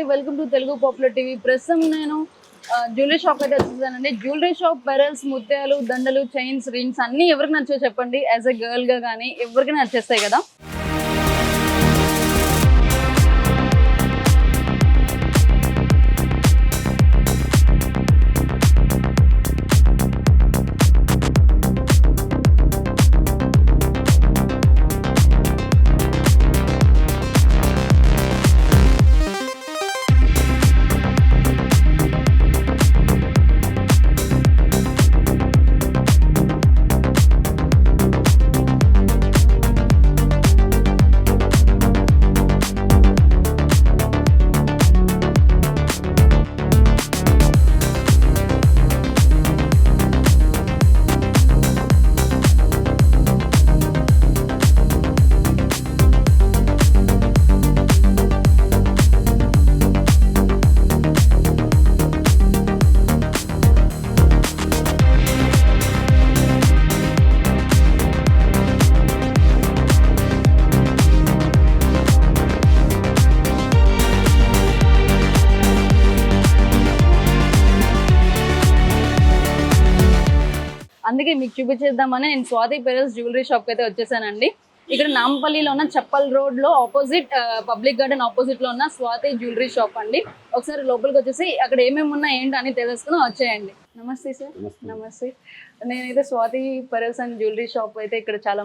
Hi welcome to Telugu popular TV. ప్రస్తుతం నేను jewellery shop అయితే వచ్చేసానండి. జ్యువెలరీ షాప్ పెరల్స్ ముత్యాలు దండలు చైన్స్ రింగ్స్ అన్ని ఎవరికి నచ్చో చెప్పండి. యాజ్ ఎ గర్ల్గా కానీ ఎవరికి నచ్చేస్తాయి కదా? అందుకే మీకు చూపించేద్దామని నేను స్వాతి పెరల్స్ జ్యువెలరీ షాప్ అయితే వచ్చేసానండి. ఇక్కడ నాంపల్లిలో ఉన్న చప్పల్ రోడ్లో ఆపోజిట్ పబ్లిక్ గార్డెన్ ఆపోజిట్లో ఉన్న స్వాతి జ్యువెలరీ షాప్ అండి. ఒకసారి లోపలికి వచ్చేసి అక్కడ ఏమేమి ఉన్నాయి ఏంటి అని తెలుసుకుని వచ్చేయండి. నమస్తే సార్. నమస్తే. నేనైతే Swathi pearls and jewellery shop అయితే ఇక్కడ చాలా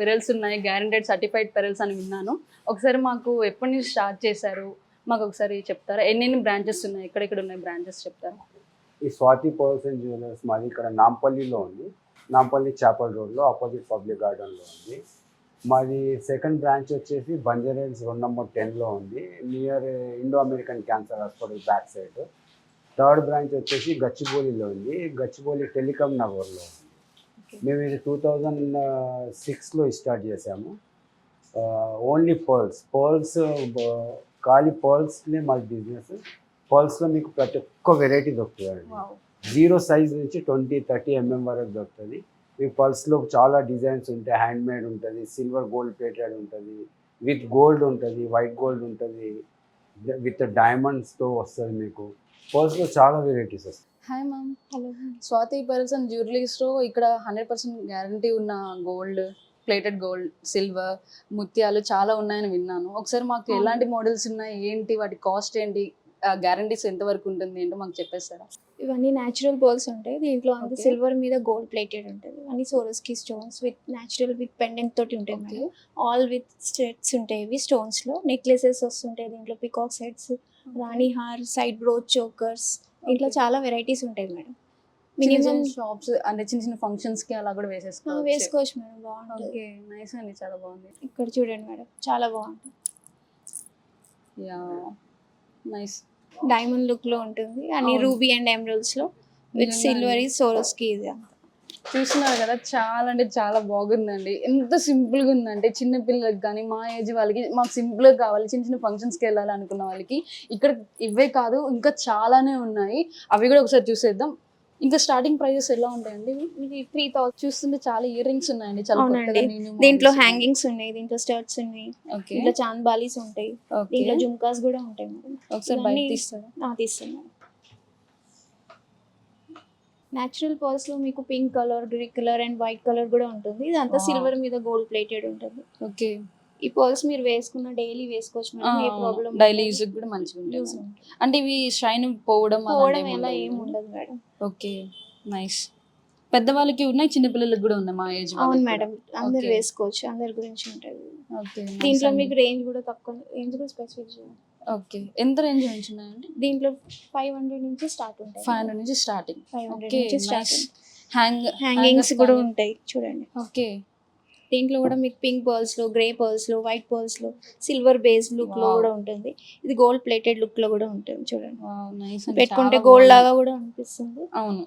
పెరల్స్ ఉన్నాయి. గ్యారంటెడ్ సర్టిఫైడ్ పెరల్స్ అని విన్నాను. ఒకసారి మాకు ఎప్పటి నుంచి స్టార్ట్ చేశారు? మాకు ఒకసారి చెప్తారా? ఎన్నెన్ని బ్రాంచెస్ ఉన్నాయి? ఎక్కడెక్కడ ఉన్నాయి బ్రాంచెస్ చెప్తారా? ఈ స్వాతి పర్ల్స్ అండ్ జ్యువెలర్స్ మాది ఇక్కడ నాంపల్లిలో ఉంది. నాంపల్లి చేపల్ రోడ్లో ఆపోజిట్ పబ్లిక్ గార్డెన్లో ఉంది. మాది సెకండ్ బ్రాంచ్ వచ్చేసి బంజారాహిల్స్ రోడ్ నెంబర్ టెన్లో ఉంది. Near Indo American cancer hospital back side. Third branch వచ్చేసి గచ్చిబౌలిలో ఉంది. గచ్చిబౌలి టెలికామ్ నగర్లో ఉంది. మేము ఇది టూ థౌజండ్ సిక్స్లో స్టార్ట్ చేసాము ఓన్లీ పర్ల్స్. పర్ల్స్ ఖాళీ పర్ల్స్నే మాది బిజినెస్. పర్ల్స్లో మీకు ప్రతి ఒక్క వెరైటీ దొరుకుతుందండి జీరో సైజ్ నుంచి ట్వంటీ థర్టీ ఎంఎం వరకు దొరుకుతుంది. మీ పల్స్లో చాలా డిజైన్స్ ఉంటాయి. హ్యాండ్ మేడ్ ఉంటుంది సిల్వర్ గోల్డ్ ప్లేటెడ్ ఉంటుంది విత్ గోల్డ్ ఉంటుంది వైట్ గోల్డ్ ఉంటుంది విత్ డైమండ్స్తో వస్తుంది మీకు. పర్ల్స్లో చాలా వెరైటీస్ వస్తాయి. Hi ma'am hello Swathi pearls and జ్యువెలరీస్లో ఇక్కడ హండ్రెడ్ పర్సెంట్ గ్యారంటీ ఉన్న గోల్డ్ ప్లేటెడ్ గోల్డ్ సిల్వర్ ముత్యాలు చాలా ఉన్నాయని విన్నాను. ఒకసారి మాకు. ఎలాంటి మోడల్స్ ఉన్నాయి? ఏంటి? వాటి కాస్ట్ ఏంటి? గ్యారంటీస్ ఎంత వరకు ఉంటుంది ఏంటో మాకు చెప్పేస్తారా? ఇవన్నీ న్యాచురల్ పర్ల్స్ ఉంటాయి. దీంట్లో అంత. సిల్వర్ మీద గోల్డ్ ప్లేటెడ్ ఉంటుంది. అన్ని సోరస్కి stones with natural with pendant తోటి ఉంటాయి మేడం. ఆల్ విత్ స్టెట్స్ ఉంటాయి ఇవి స్టోన్స్లో. నెక్లెసెస్ వస్తుంటాయి దీంట్లో పికాక్ సెట్స్ రాణి హార్ సైడ్ బ్రోచ్ చోకర్స్ ఇట్లా. చాలా వెరైటీస్ ఉంటాయి మేడం. మినిమం షాప్స్ అంటే చిన్న చిన్న ఫంక్షన్స్కి అలా కూడా వేసేసుకోవచ్చు. వేసుకోవచ్చు మేడం. బాగుంటుంది. ఓకే నైస్ అండి. చాలా బాగుంది. ఇక్కడ చూడండి మేడం. చాలా బాగుంటుంది. యా నైస్ డైమండ్ లుక్లో ఉంటుంది. అవును. రూబీ అండ్ ఎమరల్స్లో విత్ సిల్వర్ సోరస్కి ఇది అంతా. చూస్తున్నారు కదా చాలా అంటే చాలా బాగుందండి. ఎంత సింపుల్గా ఉందంటే చిన్న పిల్లలకి కానీ మా ఏజ్ వాళ్ళకి మాకు సింపుల్గా కావాలి చిన్న చిన్న ఫంక్షన్స్కి వెళ్ళాలి అనుకున్న వాళ్ళకి ఇక్కడ ఇవే కాదు ఇంకా చాలానే ఉన్నాయి. అవి కూడా ఒకసారి చూసేద్దాం. ఇంకా స్టార్టింగ్ ప్రైజెస్ ఎలా ఉంటాయండి? ఇది త్రీ థౌసండ్ చూస్తుంటే చాలా ఇయర్ రింగ్స్ ఉన్నాయండి చాలా అవునండి. దీంట్లో హ్యాంగింగ్స్ ఉన్నాయి దీంట్లో స్టర్ట్స్ ఉన్నాయి ఓకే దీంట్లో చాంద్ బాలీస్ ఉంటాయి దీంట్లో జుమ్కాస్ కూడా ఉంటాయి మేడం. ఒకసారి బయట ఆ, తీస్తున్నాను. న్యాచురల్ పర్ల్స్లో మీకు pink colour green colour and white colour కూడా ఉంటుంది. ఇదంతా. సిల్వర్ మీద గోల్డ్ ప్లేటెడ్ ఉంటుంది. ఓకే ఈ పర్ల్స్ మీరు వేసుకున్న డైలీ వేసుకోవచ్చు మేడం ఏ ప్రాబ్లం డైలీ యూజ్ కూడా మంచిగా ఉంటాయి అంటే ఇవి షైన్ పోవడం అలాంటివి పోవడం ఎలా ఏం? ఉండదు మేడం. Okay nice. పెద్దవాళ్ళకి ఉన్నాయి చిన్న పిల్లలకి కూడా ఉన్నాయి మా ఏజ్ అవును మేడం అందరు Okay. వేసుకోవచ్చు అందరి గురించి ఉంటుంది ఓకే దీంట్లో మీకు రేంజ్ కూడా తక్కువ రేంజ్ కూడా స్పెసిఫిక్ ఓకే ఎంత రేంజ్ నుంచి ఉన్నాయండి? దీంట్లో ఫైవ్ హండ్రెడ్ నుంచి స్టార్ట్ ఉంటాయి. ఫైవ్ హండ్రెడ్ నుంచి స్టార్టింగ్ ఫైవ్ హండ్రెడ్ ఓకే నుంచి స్టార్ట్ హ్యాంగ్ హ్యాంగింగ్స్ కూడా ఉంటాయి చూడండి. ఓకే. దీంట్లో కూడా మీకు పింక్ పర్ల్స్లో గ్రే పర్ల్స్లో వైట్ పర్ల్స్లో సిల్వర్ బేస్ లుక్లో Wow. కూడా ఉంటుంది. ఇది గోల్డ్ ప్లేటెడ్ లుక్లో కూడా ఉంటుంది చూడండి. పెట్టుకుంటే గోల్డ్ లాగా కూడా అనిపిస్తుంది. అవును.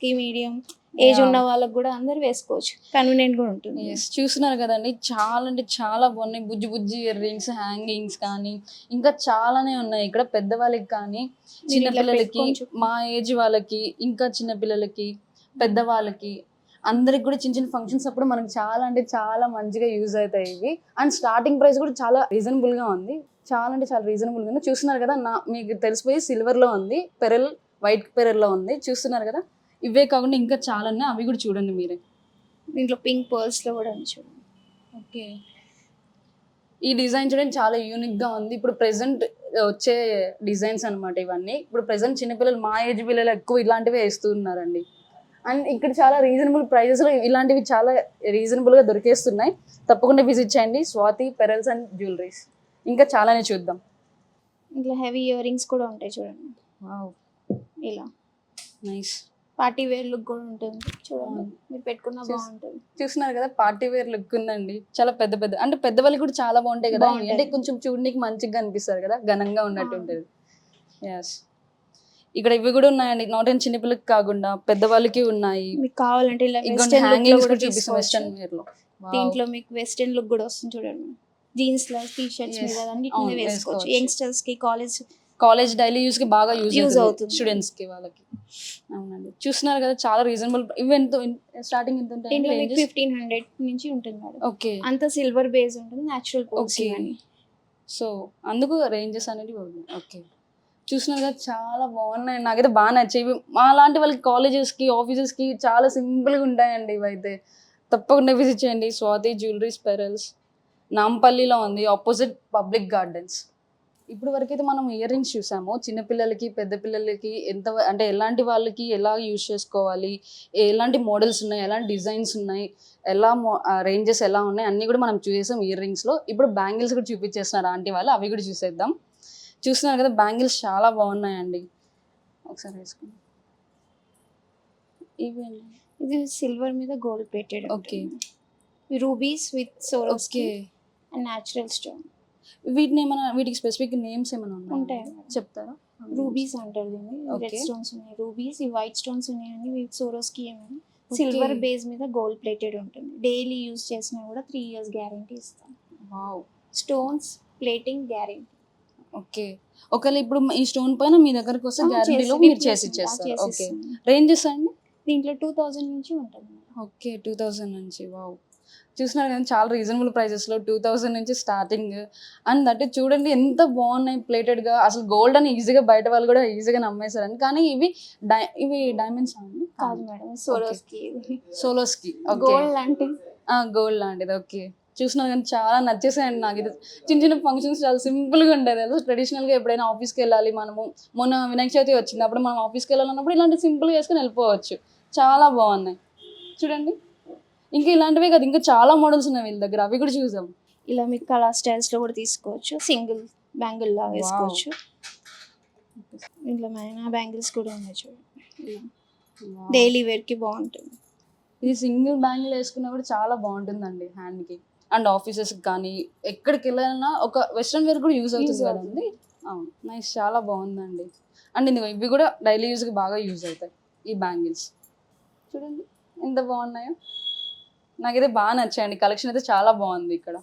కి- మీడియం ఏజ్. ఉన్న వాళ్ళకి కూడా అందరు వేసుకోవచ్చు. కన్వీనియంట్ కూడా ఉంటుంది. చూస్తున్నారు కదండి. చాలా అంటే చాలా బాగున్నాయి. బుజ్జి బుజ్జి ఇయర్ రింగ్స్ హ్యాంగింగ్స్ కానీ ఇంకా చాలానే ఉన్నాయి. ఇక్కడ పెద్దవాళ్ళకి కానీ చిన్న ఇట్లా పిల్లలకి పెట్టుకొని చూ- మా ఏజ్ వాళ్ళకి ఇంకా చిన్న పిల్లలకి పెద్దవాళ్ళకి అందరికి కూడా చిన్న చిన్న ఫంక్షన్స్ అప్పుడు మనకి చాలా అంటే చాలా మంచిగా యూజ్ అవుతాయి ఇవి. అండ్ స్టార్టింగ్ ప్రైస్ కూడా చాలా రీజనబుల్గా ఉంది. చాలా అంటే చాలా రీజనబుల్గా ఉంది. చూస్తున్నారు కదా నా మీకు తెలిసిపోయి సిల్వర్లో ఉంది పెరల్ వైట్ పెరల్లో ఉంది. చూస్తున్నారు కదా ఇవే కాకుండా ఇంకా చాలా ఉన్నాయి. అవి కూడా చూడండి మీరే. దీంట్లో పింక్ పర్ల్స్లో కూడా ఉంది చూడండి. ఓకే. ఈ డిజైన్ చూడండి చాలా యూనిక్గా ఉంది. ఇప్పుడు ప్రెసెంట్ వచ్చే డిజైన్స్ అన్నమాట ఇవన్నీ. ఇప్పుడు ప్రెసెంట్ చిన్నపిల్లలు మా ఏజ్ పిల్లలు ఎక్కువ ఇలాంటివి వేస్తున్నారండి అండ్ ఇక్కడ చాలా రీజనబుల్ ప్రైజెస్లో ఇలాంటివి చాలా రీజనబుల్గా దొరికేస్తున్నాయి. తప్పకుండా విజిట్ చేయండి. స్వాతి పెరల్స్ అండ్ జ్యువెలరీస్. ఇంకా చాలానే చూద్దాం. ఇట్లా హెవీ ఇయర్ రింగ్స్ కూడా ఉంటాయి చూడండి. ఇలా. నైస్. పార్టీ వేర్ లుక్ కూడా ఉంటుంది చూడండి. మీరు పెట్టుకున్న బాగుంటుంది. చూస్తున్నారు కదా పార్టీ వేర్ లుక్ ఉందండి. చాలా పెద్ద పెద్ద అంటే పెద్దవాళ్ళకి కూడా చాలా బాగుంటాయి కదా. అంటే కొంచెం చూడడానికి మంచిగా అనిపిస్తారు కదా ఘనంగా ఉన్నట్టు. ఉంటుంది. ఎస్ ఇక్కడ ఇవి కూడా ఉన్నాయండి. నాట్ అండ్ చిన్నపిల్లకి కాకుండా పెద్దవాళ్ళకి ఉన్నాయి. మీకు కావాలంటే ఇలా వెస్టర్న్ హ్యాంగింగ్స్ కూడా చూపిస్తాం వెస్టర్న్ వేర్లో. దీంట్లో మీకు వెస్టర్న్ లుక్ కూడా వస్తుంది చూడండి. జీన్స్లో టీ షర్ట్స్. మీద మీద వేసుకోవచ్చు. యంగ్స్టర్స్కి కాలేజ్ కాలేజ్ డైలీ యూస్కి బాగా యూజ్ అవుతుంది. స్టూడెంట్స్కి వాళ్ళకి. అవునండి. చూస్తున్నారు కదా చాలా రీజనబుల్ ఇవి ఎంత స్టార్టింగ్ ఎంత ఉంటాయి ఫిఫ్టీన్ హండ్రెడ్ నుంచి ఉంటుంది మేడం. ఓకే. అంత సిల్వర్ బేస్ ఉంటుంది Okay. అని సో అందుకు రేంజెస్ అనేవి ఉన్నాయి ఓకే. చూసినారు కదా చాలా బాగున్నాయి. నాకైతే బాగా నచ్చేవి. ఇవి మా లాంటి వాళ్ళకి కాలేజెస్కి ఆఫీసెస్కి చాలా సింపుల్గా ఉంటాయండి ఇవైతే. తప్పకుండా విజిట్ చేయండి. స్వాతి జ్యువెలరీస్ పెరల్స్ నాంపల్లిలో ఉంది. ఆపోజిట్ పబ్లిక్ గార్డెన్స్ ఇప్పుడు వరకైతే మనం ఇయర్ రింగ్స్ చూసాము చిన్నపిల్లలకి పెద్ద పిల్లలకి ఎంత అంటే ఎలాంటి వాళ్ళకి ఎలా యూజ్ చేసుకోవాలి? ఎలాంటి మోడల్స్ ఉన్నాయి? ఎలాంటి డిజైన్స్ ఉన్నాయి? ఎలా రేంజెస్ ఎలా ఉన్నాయి? అన్నీ కూడా మనం చూసేసాం ఇయర్ రింగ్స్లో ఇప్పుడు బ్యాంగిల్స్ కూడా చూపించేస్తున్నారు ఆంటీ వాళ్ళు. అవి కూడా చూసేద్దాం. చూస్తున్నారు కదా బ్యాంగిల్స్ చాలా బాగున్నాయండి. ఒకసారి వేసుకుందాం. ఇవి ఇది సిల్వర్ మీద gold plated Okay. Rubies with Swarovski okay. And natural stone. వీటిని ఏమైనా వీటికి స్పెసిఫిక్ నేమ్స్ ఏమైనా ఉంటాయి ఉంటాయి. చెప్తారా? రూబీస్ అంటారు దీన్ని. రెడ్. స్టోన్స్ ఉన్నాయి. రూబీస్ ఈ వైట్ స్టోన్స్ ఉన్నాయని వీటి సోరోస్కి ఏమైనా సిల్వర్ బేస్ మీద గోల్డ్ ప్లేటెడ్ ఉంటుంది. డైలీ యూజ్ చేసినా కూడా త్రీ ఇయర్స్ గ్యారంటీ ఇస్తాం. Stones plating guarantee. ఓకే. ఒకవేళ ఇప్పుడు ఈ స్టోన్ పైన మీ దగ్గరకు వస్తే గ్యారంటీలో మీరు చేసి ఇచ్చేస్తారు. ఓకే. రేంజెస్ అండి? దీంట్లో టూ థౌజండ్ నుంచి ఉంటుంది. ఓకే టూ థౌజండ్ నుంచి. వావ్. చూస్తున్నారు కదా చాలా రీజనబుల్ ప్రైజెస్లో టూ థౌజండ్ నుంచి స్టార్టింగ్. అండ్ అంటే చూడండి ఎంత బాగున్నాయి ప్లేటెడ్గా. అసలు గోల్డ్ అని ఈజీగా బయట వాళ్ళు కూడా ఈజీగా నమ్మేశారని కానీ ఇవి డై ఇవి డైమండ్స్ అండి? కాదు మేడం సోరోస్కి సోలోస్కి గోల్డ్ లాంటి గోల్డ్ లాంటిది ఓకే. చూసినా కానీ చాలా నచ్చేసాయండి నాకు. ఇది చిన్న చిన్న ఫంక్షన్స్ చాలా సింపుల్గా ఉండేది. అదే ట్రెడిషనల్గా ఎప్పుడైనా ఆఫీస్కి వెళ్ళాలి మనము. మొన్న వినాయక చవితి వచ్చింది. అప్పుడు మనం ఆఫీస్కి వెళ్ళాలన్నప్పుడు ఇలాంటి సింపుల్గా వేసుకొని వెళ్ళిపోవచ్చు. చాలా బాగున్నాయి. చూడండి. ఇంకా ఇలాంటివే కదా. ఇంకా చాలా మోడల్స్ ఉన్నాయి వీళ్ళ దగ్గర. అవి కూడా చూసాం ఇలా మీకు కలర్ స్టైల్స్లో కూడా తీసుకోవచ్చు. సింగిల్ బ్యాంగిల్ లా వేసుకోవచ్చు. ఇంట్లో మైనా బ్యాంగిల్స్ కూడా ఉన్నాయి చూడండి. డైలీ వేర్కి బాగుంటుంది. ఇది సింగిల్ బ్యాంగిల్ వేసుకున్నా కూడా చాలా బాగుంటుందండి హ్యాండ్కి అండ్ ఆఫీసెస్కి కానీ ఎక్కడికి వెళ్ళాలన్నా ఒక వెస్ట్రన్ వేర్ కూడా యూజ్ అవుతుంది కదండి? అవును. నైస్. చాలా బాగుందండి. అండ్ ఇది ఇవి కూడా డైలీ యూజ్కి బాగా యూజ్ అవుతాయి ఈ బ్యాంగిల్స్. చూడండి. ఎంత బాగున్నాయో. నాకైతే బాగా నచ్చాయండి. కలెక్షన్ అయితే చాలా బాగుంది ఇక్కడ.